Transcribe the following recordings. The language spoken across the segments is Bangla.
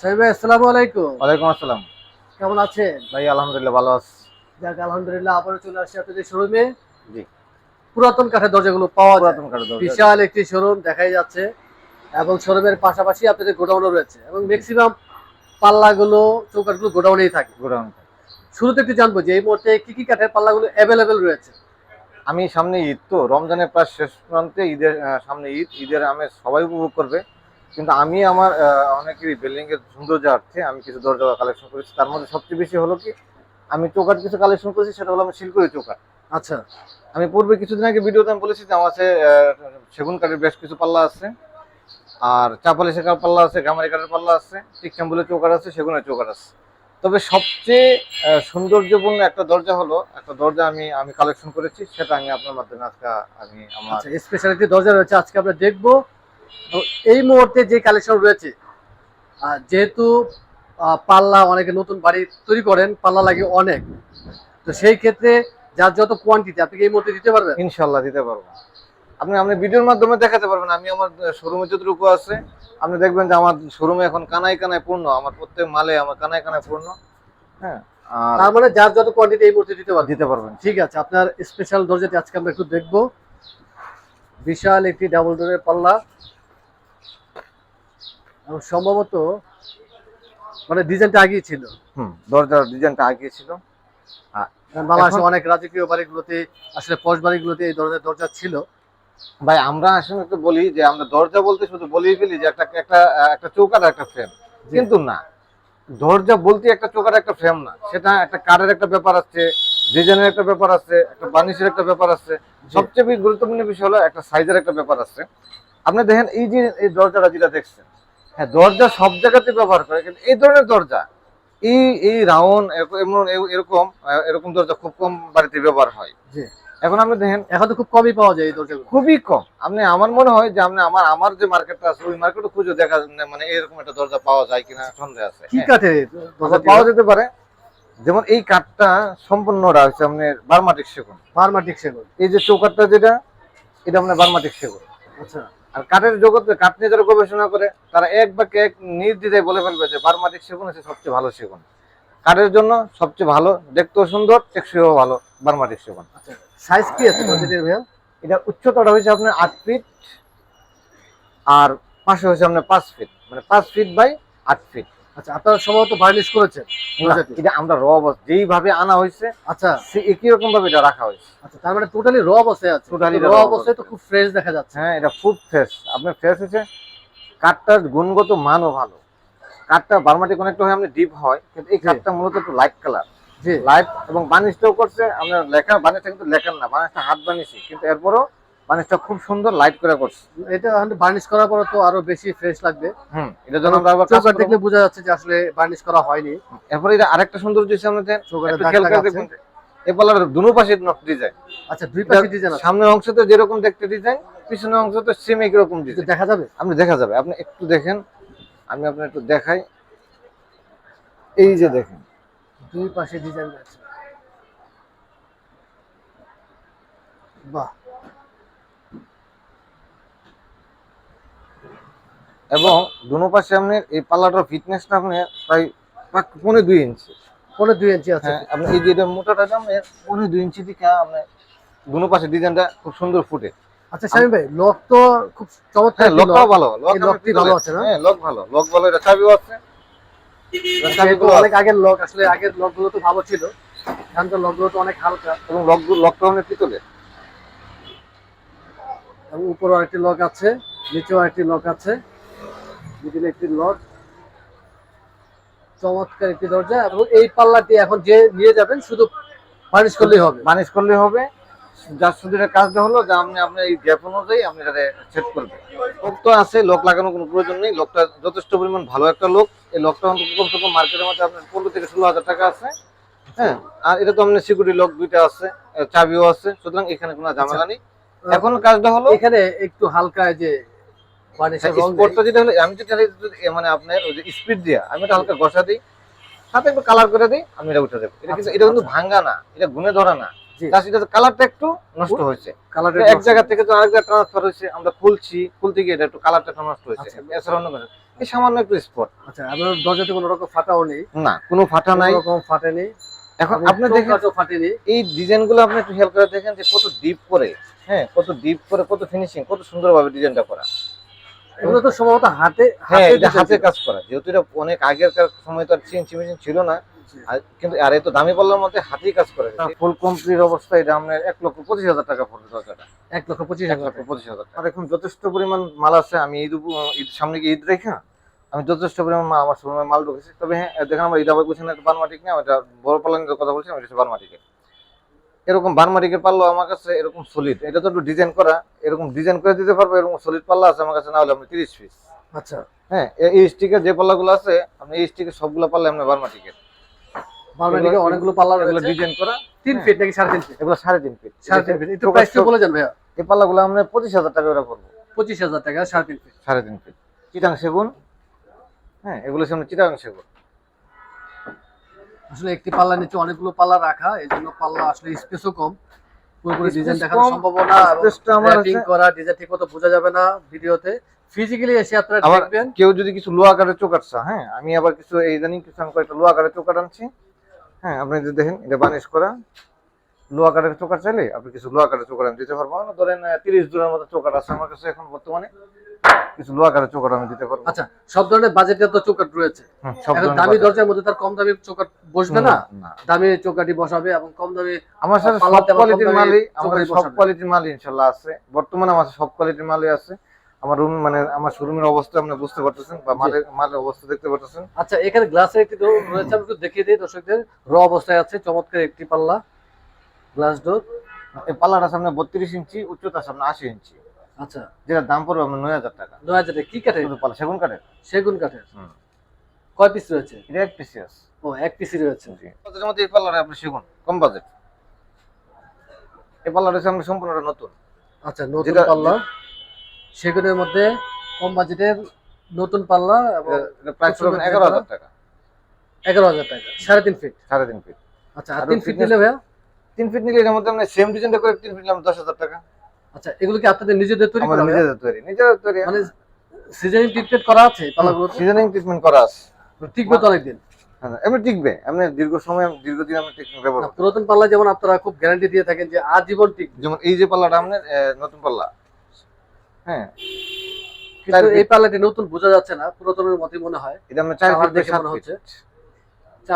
সাহেব ভাই আসসালামু আলাইকুম। ওয়ালাইকুম আসসালাম। কেমন আছেন? ভাই আলহামদুলিল্লাহ ভালো আছি। যাক আলহামদুলিল্লাহ আবারও চলে আসছি আপনাদের শোরুমে জি। পুরাতন কাঠের দরজাগুলো পাওয়া পুরাতন কাঠের দরজা। বিশাল একটি শোরুম দেখাই যাচ্ছে। এবং শোরুমের পাশাপাশি আপনাদের গোডাউনও রয়েছে। এবং ম্যাক্সিমাম পাল্লাগুলো চৌকাঠগুলো গোডাউনেই থাকে। গোডাউন শুরুতে একটু জানব যে এই মুহূর্তে কি কি কাঠের পাল্লাগুলো অ্যাভেলেবেল রয়েছে? আমি সামনে ঈদ তো রমজানের প্রায় শেষ প্রান্তে ঈদের সামনে ঈদ। ঈদের আমি সবাই উপভোগ করবে। কিন্তু আমি আমার অনেকেরই বিল্ডিং এর সৌন্দর্য অর্থে আমি কিছু দরজা কালেকশন করেছি তার মধ্যে সবচেয়ে বেশি হলো কি আমি চৌকাট কিছু কালেকশন করেছি সেটা হলো আমি শিলকরি চৌকাট আচ্ছা। আমি পূর্বে কিছুদিন আগে ভিডিওতে আমি বলেছি যে আমার কাছে সেগুন কাঠের বেশ কিছু পাল্লা আছে আর চাপালি শেখার পাল্লা আছে গামারি কাঠের পাল্লা আছে টিকচাম্বুলের চৌকাট আছে সেগুনের চৌকাট আছে। তবে সবচেয়ে সৌন্দর্যপূর্ণ একটা দরজা হলো একটা দরজা আমি আমি কালেকশন করেছি সেটা আমি আপনার মাধ্যমে আজকে আমি আমার আচ্ছা স্পেশালিটি দরজা রয়েছে আজকে আমরা দেখব। তো এই মুহূর্তে যে কালেকশন রয়েছে যেহেতু পাল্লা অনেকে নতুন বাড়ি তৈরি করেন পাল্লা লাগে অনেক। তো সেই ক্ষেত্রে যার যত কোয়ান্টিটি আপনি এই মুহূর্তে দিতে পারবেন? ইনশাল্লাহ দিতে পারব। আপনি আপনি ভিডিওর মাধ্যমে দেখাতে পারবেন আমি আমার শোরুমে যতটুকু আছে আপনি দেখবেন যে আমার শোরুমে এখন কানায় কানায় পূর্ণ আমার প্রত্যেক মালে আমার কানায় কানায় পূর্ণ হ্যাঁ? তার মানে যার যত কোয়ান্টিটি এই মুহূর্তে দিতে পারবেন। দিতে পারবেন। ঠিক আছে আপনার স্পেশাল দরজাটি আজকে আমরা একটু দেখব বিশাল একটি ডাবল ডোরের পাল্লা। এবং সম্ভবত মানে ডিজাইনটা আগেই ছিল। হুম দরজার ডিজাইনটা আগে ছিল। বাংলাদেশে অনেক রাজকীয় বাড়িগুলোতে আসলে পশ বাড়িগুলোতে এই ধরনের দরজা ছিল। ভাই আমরা আসলে একটু বলি যে আমরা দরজা বলতে শুধু বলেই ফেলি যে একটা একটা একটা চৌকাট আর একটা ফ্রেম। কিন্তু না দরজা বলতে একটা চৌকাট একটা ফ্রেম না। সেটা একটা কারের একটা ব্যাপার আছে ডিজাইনের একটা ব্যাপার আছে একটা বার্নিশের একটা ব্যাপার আছে। সবচেয়ে গুরুত্বপূর্ণ বিষয় হলো একটা সাইজের একটা ব্যাপার আছে। আপনি দেখেন এই যে এই দরজাটা যেটা দেখছেন হ্যাঁ দরজা সব জায়গাতে ব্যবহার করে কিন্তু এই ধরনের দরজা এই এই রাউন্ড এমন এরকম এরকম দরজা খুব কম বাড়িতে ব্যবহার হয়। জি। এখন আপনি দেখেন এখন তো খুব কমই পাওয়া যায় এই দরজাগুলো। খুবই কম। আপনি আমার মনে হয় যে আপনি আমার আমার যে মার্কেটটা আছে ওই মার্কেটে খুঁজে দেখা যায় মানে এরকম একটা দরজা পাওয়া যায় কিনা সন্দেহ আছে। কি হ্যাঁ। কাঠের এই আচ্ছা, দরজা পাওয়া যেতে পারে। যেমন এই কাঠটা সম্পূর্ণটা হচ্ছে আপনার বার্মাটিক সেগুন। ফার্মাটিক সেগুন। এই যে চৌকাঠটা যেটা এটা আপনার বার্মাটিক সেগুন। আচ্ছা। আর কাঠের জগতে কাঠ নিয়ে যারা গবেষণা করে তারা এক বাক্যে এক নির্দ্বিধায় বলে ফেলবে যে বার্মাটিক সেগুন হচ্ছে সবচেয়ে ভালো সেগুন। কাঠের জন্য সবচেয়ে ভালো দেখতেও সুন্দর টেকসইও ভালো বার্মাটিক সেগুন। আচ্ছা সাইজ কি আছে এটা উচ্চতাটা হয়েছে আপনার আট ফিট আর পাশে হয়েছে আপনার পাঁচ ফিট মানে পাঁচ ফিট বাই আট ফিট আচ্ছা আপনারা সম্ভবত বার্নিশ করেছেন এটা আমরা র অবস্থা যেইভাবে আনা হয়েছে আচ্ছা। একই রকম ভাবে এটা রাখা হয়েছে। আচ্ছা তার মানে টোটালি র অবস্থায় আছে। Totally র অবস্থায় তো খুব ফ্রেশ দেখা যাচ্ছে। হ্যাঁ এটা খুব ফ্রেশ আপনার ফ্রেশ হয়েছে কাঠটার গুণগত মানও ভালো। কাঠটা বার্মাটিক অনেকটা হয় আপনি ডিপ হয় কিন্তু এই কাঠটা মূলত একটু লাইট কালার জি। লাইট এবং বানিশটাও করছে আপনার লেখা বানিশটা কিন্তু লেখার না বানিশটা হাত বানিয়েছি কিন্তু এরপরও বানিশটা খুব সুন্দর লাইট করে করছে। এটা বার্নিশ করার পরে তো আরও বেশি ফ্রেশ লাগবে। হুম এটা জন্য আমরা আবার দেখলে বোঝা যাচ্ছে যে আসলে বার্নিশ করা হয়নি। এরপরে এটা আরেকটা সৌন্দর্য হচ্ছে আমাদের পাল্লার দুনো পাশে নক ডিজাইন আচ্ছা দুই পাশে ডিজাইন সামনের অংশতে যেরকম দেখতে ডিজাইন পিছনের অংশতে সেম একই রকম ডিজাইন দেখা যাবে? আপনি দেখা যাবে। আপনি একটু দেখেন। আমি আপনার একটু দেখাই। এই যে দেখেন। দুই পাশে ডিজাইন আছে। বাহ এবং দুনো পাশে আপনার এই পাল্লাটার ফিটনেসটা আপনার প্রায় পাক পৌনে দুই ইঞ্চি। পনেরো দুই ইঞ্চি আছে। হ্যাঁ আপনি এই যে এটা মোটাটা আপনার পৌনে দুই ইঞ্চি দিকে আপনি দুনো পাশে ডিজাইনটা খুব সুন্দর ফুটে। আচ্ছা শামিম ভাই লক তো খুব চমৎকার হ্যাঁ লকটাও ভালো লক ভালো আছে না? হ্যাঁ লক ভালো লক ভালো এটা চাবিও আছে। অনেক আগের লক আসলে আগের লকগুলো তো ভালো ছিল। এখন তো লকগুলো তো অনেক হালকা। এবং লকগুলো লকটা অনেক পিতলের। এবং উপরেও একটি লক আছে নিচেও একটি লক আছে। মিডিলে একটি লক চমৎকার একটি দরজা এবং এই পাল্লাটি এখন যে নিয়ে যাবেন শুধু বার্নিশ করলেই হবে। মানিশ করলে হবে। যার শুধু এটা কাজটা হলো যে আপনি আপনার এই গ্যাপ অনুযায়ী আপনি এটা সেট করবেন। লোক তো আছে লোক লাগানোর কোনো প্রয়োজন নেই। লোকটা যথেষ্ট পরিমাণ ভালো একটা লোক। এই লোকটা কমসে কম মার্কেটের মধ্যে আপনার পনেরো থেকে ষোলো হাজার টাকা আছে। হ্যাঁ আর এটা তো আপনার সিকিউরিটি লক দুইটা আছে চাবিও আছে। সুতরাং এখানে কোনো ঝামেলা নেই। এখন কাজটা হলো এখানে একটু হালকা যে স্পটটা যেটা হলো আমি যেটা মানে আপনার ওই যে স্পিড দিয়া আমি এটা হালকা ঘষা দিই সাথে একটু কালার করে দিই আমি এটা উঠে দেবো। এটা কিন্তু এটা কিন্তু। ভাঙ্গা না এটা গুনে ধরা না। জি। তার সাথে কালারটা একটু নষ্ট হয়েছে। এক জায়গা থেকে তো আরেক জায়গায় ট্রান্সফার হয়েছে আমরা খুলছি খুলতে গিয়ে এটা একটু কালারটা নষ্ট হয়েছে। এছাড়া অন্য কিছু এই সামান্য একটু স্পট আচ্ছা আপনার দরজাতে কোনো রকম ফাটাও নেই? না কোনো ফাটা নাই। কোনো রকম ফাটেনি এখন আপনি দেখেন ফাটেনি এই ডিজাইনগুলো আপনি একটু খেয়াল করে দেখেন যে কত ডিপ করে। হ্যাঁ কত ডিপ করে কত ফিনিশিং কত সুন্দর সুন্দরভাবে ডিজাইনটা করা। এগুলো তো সম্ভবত হাতে হ্যাঁ হাতে এটা হাতে কাজ করা। যেহেতু এটা অনেক আগেরকার সময় তো আর সিএনসি মেশিন ছিল না কিন্তু আর এত দামি পাল্লার মধ্যে হাতেই কাজ করে ফুল কমপ্লিট অবস্থায় এটা আপনার এক লক্ষ পঁচিশ হাজার টাকা পড়বে দরজাটা এক লক্ষ পঁচিশ এক হাজার লক্ষ টাকা। পঁচিশ হাজার টাকা। আর এখন যথেষ্ট পরিমাণ মাল আছে আমি ঈদ ঈদ সামনে গিয়ে ঈদ রেখে? আমি যথেষ্ট পরিমাণ আমার শোরুমে মাল ঢুকেছি। তবে হ্যাঁ দেখেন আমার ঈদ আবার বলছেন একটা বারমাটিক না ওটা বড় পাল্লার কথা বলছি আমি এটা বারমাটিকে এরকম বারমাটিকের পাল্লা আমার কাছে এরকম সলিড এটা তো একটু ডিজাইন করা এরকম ডিজাইন করে দিতে পারব এরকম সলিড পাল্লা আছে আমার কাছে না হলে আপনি তিরিশ পিস আচ্ছা। হ্যাঁ এই স্টিকের যে পাল্লাগুলো আছে আপনি এই স্টিকের সবগুলো পাল্লা আপনি বারমাটিকের বারমাটিকে অনেকগুলো পাল্লা এগুলো ডিজাইন করা তিন হ্যাঁ। ফিট নাকি সাড়ে তিন ফিট এগুলো সাড়ে তিন ফিট সাড়ে তিন ফিট একটু প্রকাশ্য- বলে যান ভাইয়া। এই পাল্লাগুলো আমরা পঁচিশ হাজার টাকা করে পড়ব। পঁচিশ হাজার টাকা সাড়ে তিন ফিট সাড়ে তিন ফিট চিটাং সেগুন। হ্যাঁ এগুলো সামনে চিটাং সেগুন। আসলে একটি পাল্লা নিচে অনেকগুলো পাল্লা রাখা এই জন্য পাল্লা আসলে স্পেসও কম। পুরোপুরি ডিজাইন দেখানো সম্ভব না র্যাপিং। করা ডিজাইন ঠিক মতো বোঝা যাবে না ভিডিওতে। ফিজিক্যালি এসে আপনারা দেখবেন। কেউ যদি কিছু লোহা কাঠের চোকাটছা হ্যাঁ আমি আবার কিছু এই জানি কিছু আমি কয়েকটা লোহা কাঠের চোকাট আনছি হ্যাঁ আপনি যদি দেখেন এটা বানিশ করা। লোহা কাঠের চোকাট চাইলে আপনি কিছু লোহা কাঠের চোকাট আমি দিতে পারব না ধরেন আহ, তিরিশ দূরের মতো চোকাট আছে আমার কাছে এখন বর্তমানে। কিছু কাঠের চোকাট আমি দিতে পারব। আচ্ছা সব ধরনের বাজেটের তো চৌকাট রয়েছে। দামি দরজার মধ্যে তার কম দামি চৌকাট বসবে না? দামি চৌকাটি বসাবে এবং কম দামি আমার সাথে সব কোয়ালিটির মালই চোকাটি সব কোয়ালিটির মালই আছে। বর্তমানে আমার সব কোয়ালিটির মালই আছে। আমার রুম মানে আমার শোরুমের অবস্থা আপনি বুঝতে পারতেছেন বা মালের মালের অবস্থা দেখতে পারতেছেন। আচ্ছা এখানে গ্লাসের একটি ডোর রয়েছে আমি একটু দেখিয়ে দিই দর্শকদের। র অবস্থায় আছে চমৎকার একটি পাল্লা। গ্লাস ডোর এই পাল্লাটা সামনে বত্রিশ ইঞ্চি উচ্চতা সামনে আশি ইঞ্চি। আচ্ছা। যেটার দাম পড়বে আপনার নয় হাজার টাকা। নয় হাজার কি কাঠের? পাল্লা সেগুন কাঠের। সেগুন কাঠের। কয় পিস রয়েছে? এটা এক পিসি আছে ও এক পিসি রয়েছে। বাজেটের মধ্যে এই পাল্লাটা আপনি সেগুন কম বাজেট এই হচ্ছে আমরা সম্পূর্ণটা নতুন। আচ্ছা নতুন পাল্লা। সেগুনের মধ্যে কম বাজেটের নতুন পাল্লা প্রাইস এগারো হাজার টাকা। এগারো হাজার টাকা। সাড়ে তিন ফিট সাড়ে তিন ফিট আচ্ছা আর তিন ফিট নিলে ভাইয়া? তিন ফিট নিলে এর মধ্যে আমরা সেম ডিজাইনটা করে তিন ফিট নিলাম দশ হাজার টাকা। আচ্ছা এগুলো কি আপনাদের নিজেদের তৈরি করা নিজেদের তৈরি নিজেদের তৈরি। মানে সিজনিং ট্রিটমেন্ট করা আছে পাল্লাগুলো সিজনিং ট্রিটমেন্ট করা আছে। টিকবে তো অনেকদিন? হ্যাঁ, এমনি টিকবে এমনি দীর্ঘ সময় দীর্ঘদিন আমরা ট্রিটমেন্ট ব্যবহার পুরাতন পাল্লা যেমন আপনারা খুব গ্যারান্টি দিয়ে থাকেন যে আজীবন টিকবে। যেমন এই যে পাল্লাটা আপনার নতুন পাল্লা। হ্যাঁ। কিন্তু এই পাল্লাটি নতুন বোঝা যাচ্ছে না পুরাতনের মতই মনে হয়। এটা আমরা চার ফিট দেখে মনে হচ্ছে।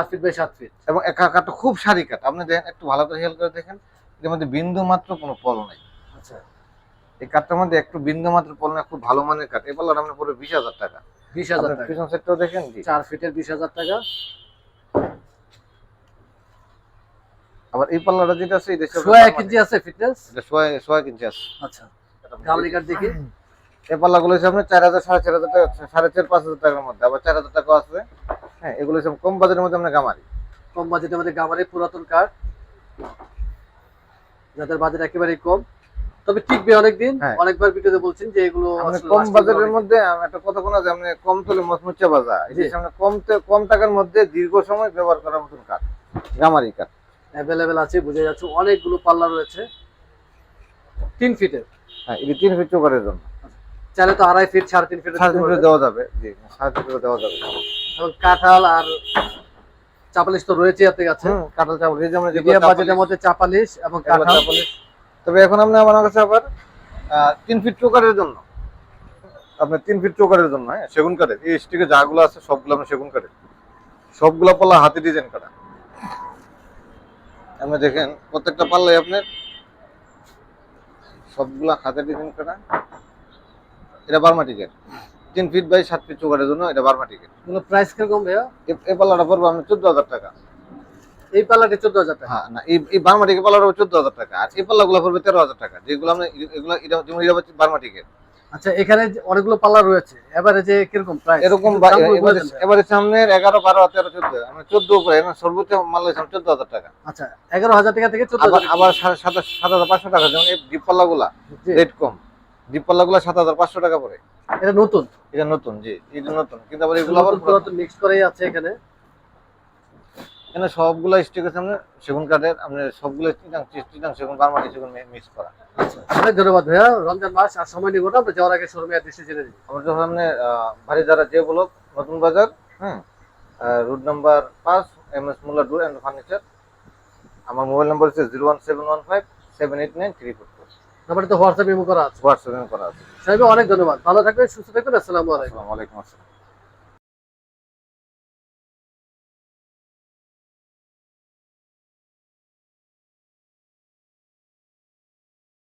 ফিট বাই ফিট এবং একা খুব সারি কাঠ। আপনি দেখেন একটু ভালো করে খেয়াল করে দেখেন এর মধ্যে বিন্দু মাত্র কোনো পল নাই। আচ্ছা। এই কাঠটার মধ্যে একটু বিন্দু মাত্র নাই খুব ভালো মানের কাঠ। এই পাল্লাটা আমরা পড়বে বিশ হাজার টাকা। বিশ হাজার টাকা। পিছন সেটটাও দেখেন চার ফিটের বিশ হাজার টাকা। আবার এই পাল্লাটা যেটা আছে এই দেশে সোয়া এক ইঞ্চি আছে ফিটনেস সোয়া সোয়া ইঞ্চি আছে। আচ্ছা। গামলি কাঠ দেখি। এই পাল্লাগুলো হচ্ছে আপনার চার হাজার সাড়ে চার হাজার টাকা সাড়ে চার পাঁচ হাজার টাকার মধ্যে। আবার চার হাজার টাকা আছে। হ্যাঁ এগুলো হচ্ছে কম বাজারের মধ্যে আমরা গামারি। কম বাজেটের মধ্যে গামারি পুরাতন কাঠ। যাদের বাজেট একেবারেই কম। তবে টিকবে অনেকদিন। হ্যাঁ। অনেকবার ভিডিওতে বলছেন যে এগুলো কম বাজারের মধ্যে একটা কথা কোনো যে আপনি কম তোলে মচমুচা বাজার। কম কম টাকার মধ্যে দীর্ঘ সময় ব্যবহার করার মতন কাঠ গামারি কাঠ। অ্যাভেলেবেল আছে বুঝে যাচ্ছে অনেকগুলো পাল্লা রয়েছে। তিন ফিটের। হ্যাঁ এটি তিন ফিট চোকারের জন্য। চাইলে তো আড়াই ফিট সাড়ে তিন ফিটের সাড়ে তিন ফিট। দেওয়া যাবে জি সাড়ে তিন ফিট দেওয়া যাবে। এবং কাঁঠাল আর চাপালিশ তো রয়েছে আপনার কাছে কাঁঠাল চাপল এই যে আমরা যেগুলো মিডিয়াম চাপালি- বাজেটের মধ্যে চাপালিশ এবং কাঁঠাল। চাপালি। তবে এখন আপনি আমার কাছে আবার তিন ফিট চোকারের জন্য। আপনার তিন ফিট চোকারের জন্য হ্যাঁ সেগুন কাঠের। এই স্টিকে যাগুলো আছে সবগুলো আমরা সেগুন কাঠের। সবগুলো পাল্লা হাতে ডিজাইন করা। আপনি দেখেন প্রত্যেকটা পাল্লাই আপনার সবগুলা হাতে ডিজাইন করা। এটা বারমাটিকের তিন ফিট বাই সাত ফিট চোকারের জন্য এটা বারমাটিকের এগুলো প্রাইস কীরকম ভাইয়া? এই পাল্লাটা পড়বে আপনার চোদ্দ হাজার টাকা। এই পাল্লাটি চোদ্দ হাজার টাকা। হ্যাঁ না এই বারমাটিকের পাল্লাটা চোদ্দ হাজার টাকা। আর এই পাল্লাগুলো পড়বে তেরো হাজার টাকা। যেগুলো আমরা এগুলো যেমন এটা হচ্ছে বারমাটিকের আচ্ছা এখানে অনেকগুলো পাল্লা রয়েছে এবারে যে কীরকম প্রাইস এরকম এবারে সামনের এগারো বারো তেরো চোদ্দ। আমরা চোদ্দ উপরে সর্বোচ্চ মাল হয়েছে চোদ্দ হাজার টাকা। আচ্ছা এগারো হাজার টাকা থেকে চোদ্দ আবার সাত হাজার পাঁচশো টাকা যেমন এই ডিপ পাল্লাগুলা রেট কম। ডিপ পাল্লাগুলা সাত হাজার পাঁচশো টাকা পড়ে। এটা নতুন? এটা নতুন জি এটা নতুন। কিন্তু আবার এগুলো আবার মিক্স করেই আছে এখানে। এখানে সবগুলো স্টিক আছে আপনার সেগুন কাঠের আপনি সবগুলো চিটাং সেগুন বারমাটি সেগুন মিক্স করা। অনেক ধন্যবাদ ভাইয়া। রমজান মাস আর সময় নিব না আমরা যাওয়ার আগে শোরুমে অ্যাড্রেসে জেনে আমার যখন আপনি ভারী যারা যে ব্লক নতুন বাজার হ্যাঁ রুট নাম্বার পাঁচ M S Mulla door and furniture আমার মোবাইল নাম্বার হচ্ছে zero one seven one five seven eight nine three four four. তো হোয়াটসঅ্যাপ ইমো করা আছে। হোয়াটসঅ্যাপে করা আছে। সাহেব অনেক ধন্যবাদ। ভালো থাকবেন সুস্থ থাকবেন। আসসালামু আলাইকুম। আসসালামু আলাইকুম আসসালাম।